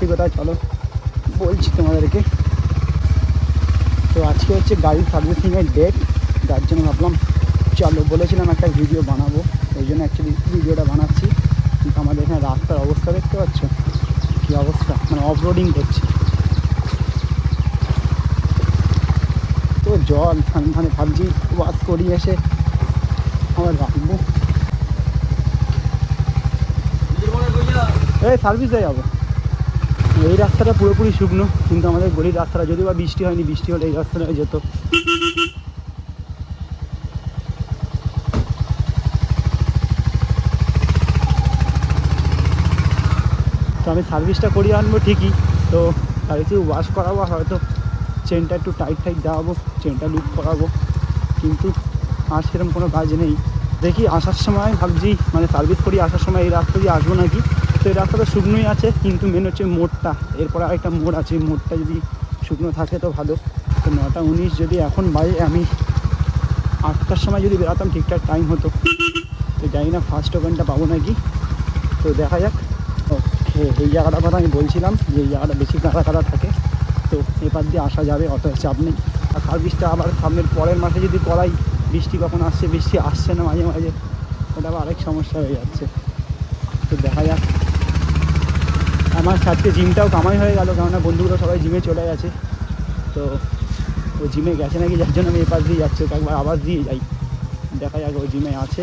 যাচ্ছি কোথায় চলো। বলছি তোমাদেরকে। তো আজকে হচ্ছে গাড়ির সার্ভিসিংয়ের ডেট যার জন্য ভাবলাম, চলো বলেছিলাম একটা ভিডিও বানাবো। ওই জন্য অ্যাকচুয়ালি ভিডিওটা বানাচ্ছি। কিন্তু আমাদের এখানে রাস্তার অবস্থা দেখতে পাচ্ছ? কী অবস্থা? মানে অফরোডিং করছে। তো জল আমি মানে ভাবছি ওয়াশ করি এসে আমার রাখব। এই সার্ভিসে যাব। এই রাস্তাটা পুরোপুরি শুকনো, কিন্তু আমাদের গলির রাস্তাটা যদি বা বৃষ্টি হয়নি, বৃষ্টি হলে এই রাস্তাটা যেত। তো আমি সার্ভিসটা করিয়ে আনব ঠিকই, তো গাড়িতে ওয়াশ করাবো হয়তো। চেনটা একটু টাইট টাইট দেওয়াবো চেনটা লুক করাবো। কিন্তু আর সেরকম কোনো কাজ নেই। দেখি, আসার সময় ভাবছি মানে সার্ভিস করি আসার সময় এই রাস্তা দিয়ে আসব নাকি? তো এই রাস্তাটা শুকনোই আছে, কিন্তু মেন হচ্ছে মোড়টা। এরপর আরেকটা মোড় আছে মোড়টা যদি শুকনো থাকে তো ভালো। তো নটা উনিশ যদি এখন বাজে, আমি আটটার সময় যদি বেরাতাম, ঠিকঠাক টাইম হতো। তো জানি না ফার্স্ট ওভেনটা পাবো নাকি। তো দেখা যাক। ওকে এই জায়গাটার কথা আমি বলছিলাম যে এই জায়গাটা বেশি কাদা কাদা থাকে। তো এবার দিয়ে আসা যাবে, অত চাপ নেই। আর সার্ভিসটা আবার সামনের পরের মাসে যদি করাই বৃষ্টি কখন আসছে, বৃষ্টি আসছে না মাঝে মাঝে, ওটা আবার আরেক সমস্যা হয়ে যাচ্ছে। তো দেখা যাক। আমার সাথে জিমটাও কামাই হয়ে গেল কেননা বন্ধুগুলো সবাই জিমে চলে গেছে। তো ও জিমে গেছে নাকি যার জন্য আমি এপাশ দিয়ে যাচ্ছি ওকে একবার আবার দিয়ে যাই। দেখা যাক ও জিমে আছে।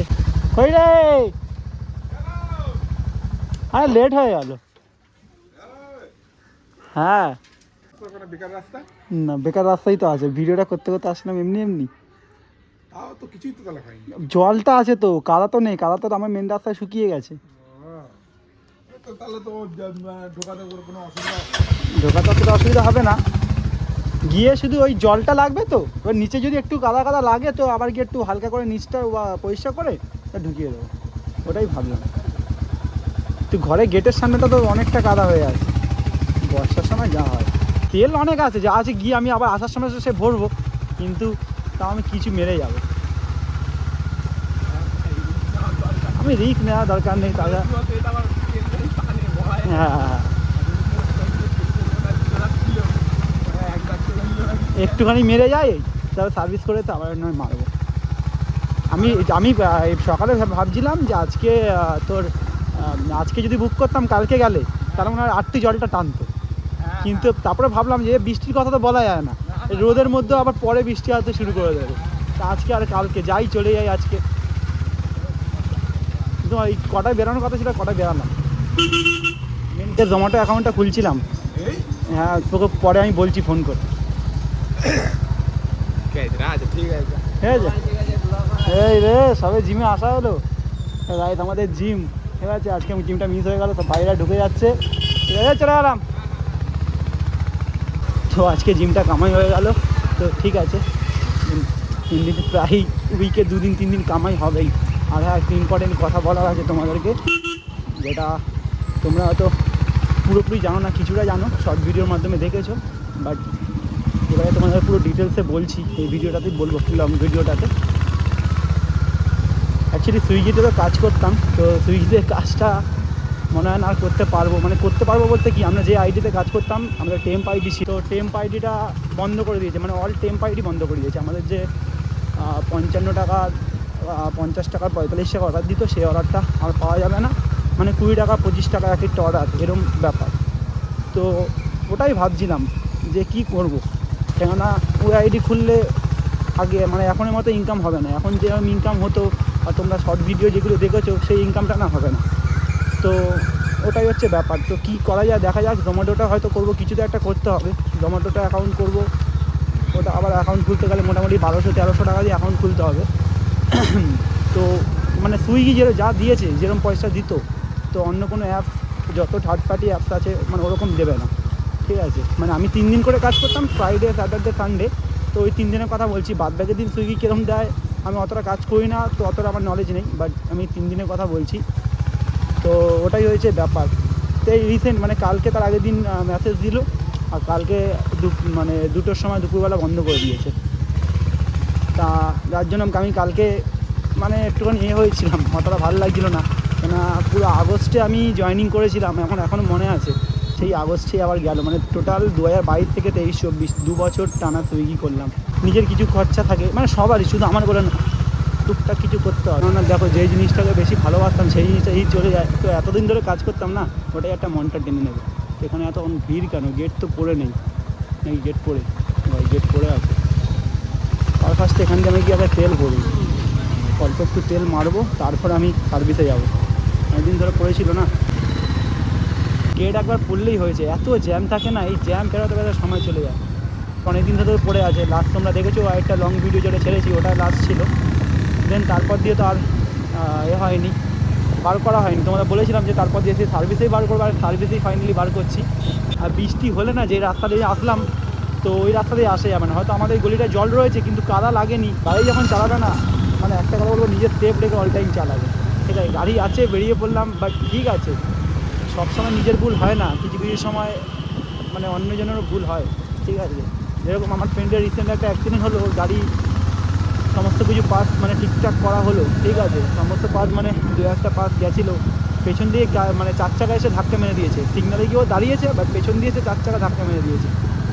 কই রে? আরে লেট হয়ে গেল। হ্যাঁ। বেকার রাস্তা না বেকার রাস্তাই তো আছে। ভিডিওটা করতে করতে আসলাম এমনি এমনি। তো তো জলটা আছে তো কাদা তো নেই কাদা তো আমার মেন রাস্তায় শুকিয়ে গেছে। তো তাহলে তো মানে ঢোকাতে কোনো অসুবিধা ঢোকাতে অতটা অসুবিধা হবে না। গিয়ে শুধু ওই জলটা লাগবে তো? এবার নিচে যদি একটু কাদা কাদা লাগে তো আবার গিয়ে একটু হালকা করে নিচটা বা পরিষ্কার করে তা ঢুকিয়ে দেবো। ওটাই ভাবলাম। তুই ঘরে গেটের সামনেটা তো অনেকটা কাদা হয়ে আছে। বর্ষার সময় যা হয়। তেল অনেক আছে যা আছে গিয়ে আমি আবার আসার সময় সে ভরবো। কিন্তু তাও আমি কিছু মেরে যাব। আমি রিক নেওয়া দরকার নেই তাহলে। হ্যাঁ একটুখানি মেরে যাই তারপর সার্ভিস করে তো আবার নয় মারবো। আমি আমি সকালে ভাবছিলাম যে আজকে তোর আজকে যদি বুক করতাম কালকে গেলে তার মানে আটটি জলটা টানতো। কিন্তু তারপরে ভাবলাম যে বৃষ্টির কথা তো বলা যায় না। এই রোদের মধ্যে আবার পরে বৃষ্টি আসতে শুরু করে দেবে। তা আজকে আর কালকে যাই চলে যাই আজকে। কিন্তু এই কটায় বেরোনোর কথা ছিল কটায় বেরালাম। মেনতে জোম্যাটো অ্যাকাউন্টটা খুলছিলাম। হ্যাঁ তোকে পরে আমি বলছি ফোন করে। আচ্ছা ঠিক আছে। ঠিক আছে? এই রে সবে জিমে আসা হলো। রাইট আমাদের জিম। ঠিক আছে আজকে আমি জিমটা মিস হয়ে গেল তো বাইরে ঢুকে যাচ্ছে। ঠিক আছে চলে গেলাম। তো আজকে জিমটা কামাই হয়ে গেল। তো ঠিক আছে। তিন- তিন দিন প্রায় উইকে দুদিন তিন দিন কামাই হবেই। আর হ্যাঁ একটা ইম্পর্টেন্ট কথা বলার আছে তোমাদেরকে। যেটা তোমরা হয়তো পুরোপুরি জানো না, কিছুটা জানো শর্ট ভিডিওর মাধ্যমে দেখেছ বাট এবারে তোমাদের পুরো ডিটেলসে বলছি, এই ভিডিওটাতেই বলব লং ভিডিওটাতে অ্যাকচুয়ালি সুইগিতে তো কাজ করতাম, তো সুইগিতে কাজটা মনে হয় না আর করতে পারব মানে করতে পারব বলতে কি, আমরা যে আইডিতে কাজ করতাম, আমাদের টেম্প আইডি ছিল, তো টেম্প আইডিটা বন্ধ করে দিয়েছে মানে অল টেম্প আইডি বন্ধ করে দিয়েছে। আমাদের যে পঞ্চান্ন টাকা পঞ্চাশ টাকা পঁয়তাল্লিশ টাকা অর্ডার দিত, সেই অর্ডারটা আর পাওয়া যাবে না। মানে কুড়ি টাকা, পঁচিশ টাকা এক একটা অর্ডার এরম ব্যাপার। তো ওটাই ভাবছিলাম যে কি করব? কেননা ওই আইডি খুললে আগে মানে এখনের মতো ইনকাম হবে না। এখন যেরকম ইনকাম হতো আর তোমরা শর্ট ভিডিও যেগুলো দেখেছ, সেই ইনকামটা না হবে না। তো ওটাই হচ্ছে ব্যাপার। তো কী করা যায়? দেখা যাক। জোম্যাটোটা হয়তো করব কিছু তো একটা করতে হবে। জোম্যাটোটা অ্যাকাউন্ট করব। ওটা আবার অ্যাকাউন্ট খুলতে গেলে মোটামুটি বারোশো, তেরোশো টাকা দিয়ে অ্যাকাউন্ট খুলতে হবে। তো মানে সুইগি যে যা দিয়েছে যেরকম পয়সা দিত তো অন্য কোনো অ্যাপস যত থার্ড পার্টি অ্যাপস আছে মানে ওরকম দেবে না। ঠিক আছে? মানে আমি তিন দিন করে কাজ করতাম ফ্রাইডে স্যাটারডে সানডে তো ওই তিন দিনের কথা বলছি, বাদ বাকি দিন সুইগি কীরকম দেয়, আমি অতটা কাজ করি না, তো অতটা আমার নলেজ নেই বাট আমি তিন দিনের কথা বলছি। তো ওটাই হয়েছে ব্যাপার। তো এই রিসেন্ট মানে কালকে তার আগের দিন মেসেজ দিল, আর কালকে দু মানে দুটোর সময় দুপুরবেলা বন্ধ করে দিয়েছে। তা যার জন্য আমি কালকে মানে একটুখানি এ হয়েছিলাম, অতটা ভালো লাগছিল না। কেন পুরো আগস্টে আমি জয়েনিং করেছিলাম, এখন এখনও মনে আছে। সেই আগস্টে আবার গেল মানে টোটাল দু হাজার বাইশ থেকে তেইশ, চব্বিশ, দু বছর টানা সুইগি করলাম। নিজের কিছু খরচা থাকে মানে সবারই, শুধু আমার বলে না, টুকটাক কিছু করতে হবে। না দেখো, যেই জিনিসটাকে বেশি ভালোবাসতাম, সেই জিনিসটা এই চলে যায়। তো এতদিন ধরে কাজ করতাম না, ওটাই একটা মনটা টেনে নেবে। এখানে এত ভিড় কেন? গেট তো পড়ে নেই। নাকি গেট পড়ে? ভাই গেট পড়ে আছে। তার ফার্স্টে এখান থেকে আমি গিয়ে আগে তেল ভরবো। অল্প একটু তেল মারবো, তারপর আমি সার্ভিসে যাব। অনেকদিন ধরে পড়েছিল না। গেট একবার পড়লেই হয়েছে। এত জ্যাম থাকে না, এই জ্যাম ফেরাতে ফেরাতে সময় চলে যায়। অনেকদিন ধরে পড়ে আছে। লাস্ট তোমরা দেখেছ একটা লং ভিডিও যেটা ছেড়েছি, ওটা লাস্ট ছিল। দেন তারপর দিয়ে তো আর এ হয়নি, বার করা হয়নি। তোমরা বলেছিলাম যে তারপর দিয়ে সেই সার্ভিসেই বার করব, আর সার্ভিসেই ফাইনালি বার করছি। আর বৃষ্টি হলে না, যে রাস্তা দিয়ে আসলাম, তো ওই রাস্তা দিয়ে আসে যাবে না। হয়তো আমাদের গলিটা জল রয়েছে, কিন্তু কাদা লাগেনি। গাড়ি যখন চালাবে না মানে একটা কথা বলব, নিজের সেফ রেখে অল টাইম চালাবে। আছে গাড়ি আছে, বেরিয়ে পড়লাম বাট ঠিক আছে। সবসময় নিজের ভুল হয় না, কিছু কিছু সময় মানে অন্যজনেরও ভুল হয়, ঠিক আছে? যেরকম আমার ফ্রেন্ডের রিসেন্ট একটা অ্যাক্সিডেন্ট হলো, গাড়ি সমস্ত কিছু পাস মানে ঠিকঠাক করা হলো, ঠিক আছে? সমস্ত পাস মানে দু একটা পাস গেছিল, পেছন দিয়ে মানে চার চাকা এসে ধাক্কা মেরে দিয়েছে। সিগনালে গিয়েও দাঁড়িয়েছে বাট পেছন দিয়ে এসে চার চাকা ধাক্কা মেরে দিয়েছে।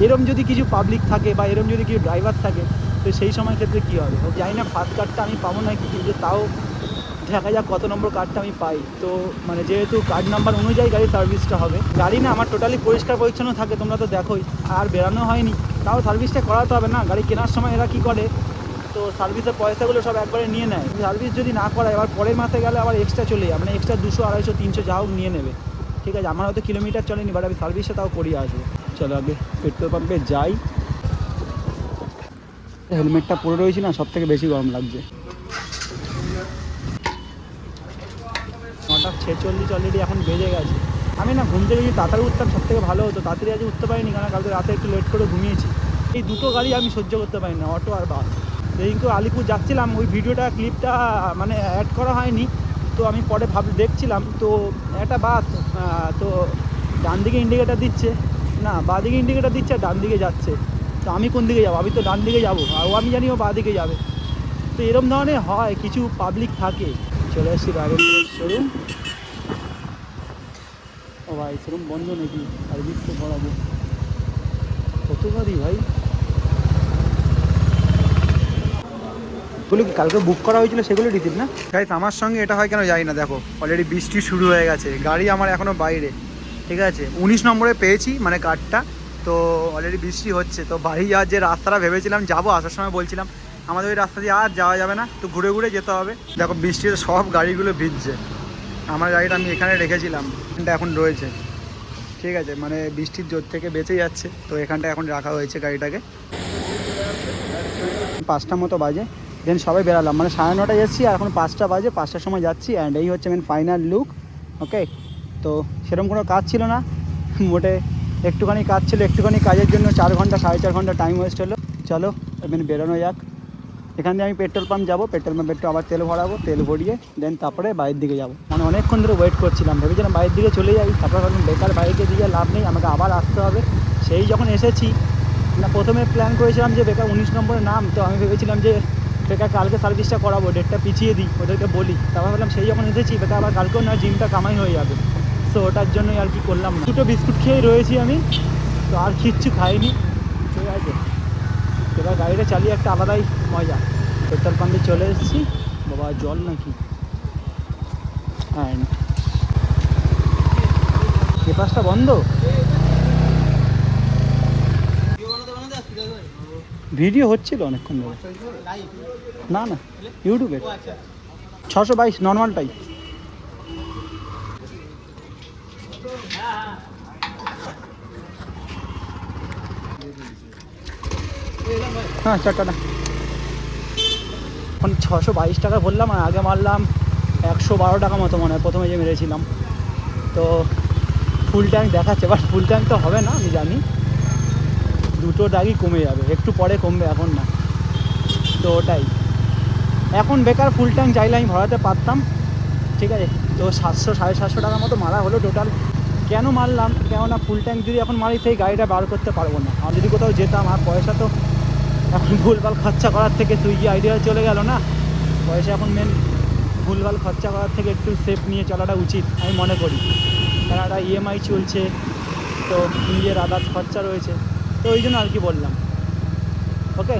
এরম যদি কিছু পাবলিক থাকে বা এরম যদি কিছু ড্রাইভার থাকে, তো সেই সময় ক্ষেত্রে কী হবে? জানি না ফার্স্ট কার্ডটা আমি পাবো না কিন্তু তাও দেখা যাক কত নম্বর কার্ডটা আমি পাই। তো মানে যেহেতু কার্ড নাম্বার অনুযায়ী গাড়ির সার্ভিসটা হবে। গাড়ি না আমার টোটালি পরিষ্কার পরিচ্ছন্ন থাকে, তোমরা তো দেখোই। আর বেরানো হয়নি। তাও সার্ভিসটা করাতে হবে না। গাড়ি কেনার সময় এরা কী করে? তো সার্ভিসের পয়সাগুলো সব একবারে নিয়ে নেয়। সার্ভিস যদি না করায়, এবার পরের মাসে গেলে আবার এক্সট্রা চলে যায়। মানে এক্সট্রা দুশো, আড়াইশো, তিনশো যা হোক নিয়ে নেবে। ঠিক আছে, আমার হয়তো কিলোমিটার চলেনি বাট আমি সার্ভিসটা তাও করিয়ে আসব। চলো আগে পেট্রোল পাম্পে যাই। হেলমেটটা পরে রয়েছি না সব থেকে বেশি গরম লাগছে নটা ছেচল্লিশ অলরেডি এখন বেজে গেছে। আমি না ঘুম থেকে যদি তাড়াতাড়ি উঠতাম সব থেকে ভালো হতো। তাড়াতাড়ি আজ উঠতে পারিনি, কারণ কালকে রাতে একটু লেট করে ঘুমিয়েছি। এই দুটো গাড়ি আমি সহ্য করতে পারি না, অটো আর বাস যেদিনকে আলিপুর যাচ্ছিলাম, ওই ভিডিওটা ক্লিপটা মানে অ্যাড করা হয়নি। তো আমি পরে ভাব, দেখছিলাম। তো একটা বাস তো ডান দিকে ইন্ডিকেটার দিচ্ছে। না বাঁ দিকে ইন্ডিকেটার দিচ্ছে আর ডান দিকে যাচ্ছে। তো আমি কোন দিকে যাব? আমি তো ডান দিকে যাব। আর ও আমি জানি ও বাঁ দিকে যাবে। তো এরম ধরনের হয়, কিছু পাবলিক থাকে। চলে আসছি বাইরের শোরুম ভাই শোরুম বন্ধ নাকি? সার্ভিস তো করাবো কত গাড়ি ভাই কালকে বুক করা হয়েছিল সেগুলো রিসিভ না? গাইস আমার সঙ্গে এটা হয় কেন জানি না দেখো। অলরেডি বৃষ্টি শুরু হয়ে গেছে। গাড়ি আমার এখনও বাইরে। ঠিক আছে? উনিশ নম্বরে পেয়েছি মানে কার্ডটা তো অলরেডি বৃষ্টি হচ্ছে। তো বাড়ি যাওয়ার যে রাস্তাটা ভেবেছিলাম যাব আসার সময় বলছিলাম আমাদের ওই রাস্তা দিয়ে আর যাওয়া যাবে না। তো ঘুরে ঘুরে যেতে হবে। দেখো বৃষ্টিতে সব গাড়িগুলো ভিজছে। আমার গাড়িটা আমি এখানে রেখেছিলাম। এখানটা এখন রয়েছে। ঠিক আছে মানে বৃষ্টির জোর থেকে বেঁচে যাচ্ছে। তো এখানটা এখন রাখা হয়েছে গাড়িটাকে। পাঁচটা মতো বাজে। দেন সবাই বেরালাম। মানে সাড়ে নটায় এসেছি আর এখন পাঁচটা বাজে। পাঁচটার সময় যাচ্ছি অ্যান্ড এই হচ্ছে মেন ফাইনাল লুক ওকে তো সেরকম কোনো কাজ ছিল না। মোটে একটুখানি কাজ ছিল। একটুখানি কাজের জন্য চার ঘণ্টা, সাড়ে চার ঘণ্টা টাইম ওয়েস্ট হলো। চলো, এবার বেরোনো যাক। এখান দিয়ে আমি পেট্রোল পাম্প যাব, পেট্রোল পাম্পে একটু আবার তেল ভরাবো, তেল ভরিয়ে দেন তারপরে বাইরের দিকে যাব। মানে অনেকক্ষণ ধরে ওয়েট করছিলাম, ভেবেছিলাম বাইরের দিকে চলে যাই, তারপর ভাবলাম বেকার বাইরে দিকে লাভ নেই, আমাকে আবার আসতে হবে। সেই যখন এসেছি, না প্রথমে প্ল্যান করেছিলাম যে বেকার উনিশ নম্বরে নাম, তো আমি ভেবেছিলাম যে বেকার কালকে সার্ভিসটা করাবো ডেটটা পিছিয়ে দিই, ওদেরকে বলি। তারপর ভাবলাম সেই যখন এসেছি, বেকার আবার কালকেও না জিমটা কামাই হয়ে যাবে। তো ওটার জন্যই আর কি করলাম দুটো বিস্কুট খেয়েই রয়েছি আমি, তো আর কিচ্ছু খাইনি। ঠিক আছে এবার গাড়িটা চালিয়ে একটা আলাদাই মজা। পেট্রোল পাম্পে চলে এসেছি। বাবা, জল নাকি? অ্যান্ড এ পাশটা বন্ধ? ভিডিও হচ্ছিল অনেকক্ষণ ধরে। না না, ইউটিউবে। ছশো বাইশ, নর্মালটাই। হ্যাঁ চারটাটা এখন ছশো বাইশ টাকা বললাম, আর আগে মারলাম একশো বারো টাকা মতো মনে হয়, প্রথমে যে মেরেছিলাম। তো ফুল ট্যাঙ্ক দেখাচ্ছে বাট ফুল ট্যাঙ্ক তো হবে না, আমি জানি। দুটো দাগই কমে যাবে, একটু পরে কমবে, এখন না। তো ওটাই। এখন বেকার ফুল ট্যাঙ্ক চাইলে আমি ভরাতে পারতাম, ঠিক আছে? তো সাতশো, সাড়ে সাতশো টাকার মতো মারা হলো টোটাল কেন মারলাম? কেননা ফুল ট্যাঙ্ক যদি এখন মারি, সেই গাড়িটা বার করতে পারব না। আমি যদি কোথাও যেতাম, আর পয়সা তো এখন ভুলভাল খরচা করার থেকে সুইগি আইডিয়া চলে গেল না? পয়সা এখন মেন ভুলভাল খরচা করার থেকে একটু সেফ নিয়ে চলাটা উচিত, আমি মনে করি। কারণ একটা ইএমআই চলছে, তো নিজের আদার্স খরচা রয়েছে, তো ওই জন্য আর কি বললাম। ওকে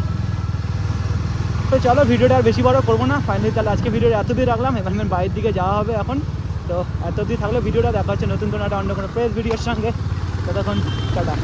তো চলো ভিডিওটা আর বেশি বড় করব না ফাইনালি তাহলে আজকে ভিডিওটা এতদিন রাখলাম, এবার আমার বাইরের দিকে যাওয়া হবে এখন। তো এতদিন থাকলে ভিডিওটা দেখা হচ্ছে নতুন কোনো একটা অন্য কোনো প্রেস ভিডিওর সঙ্গে। ততক্ষণ, টাটা।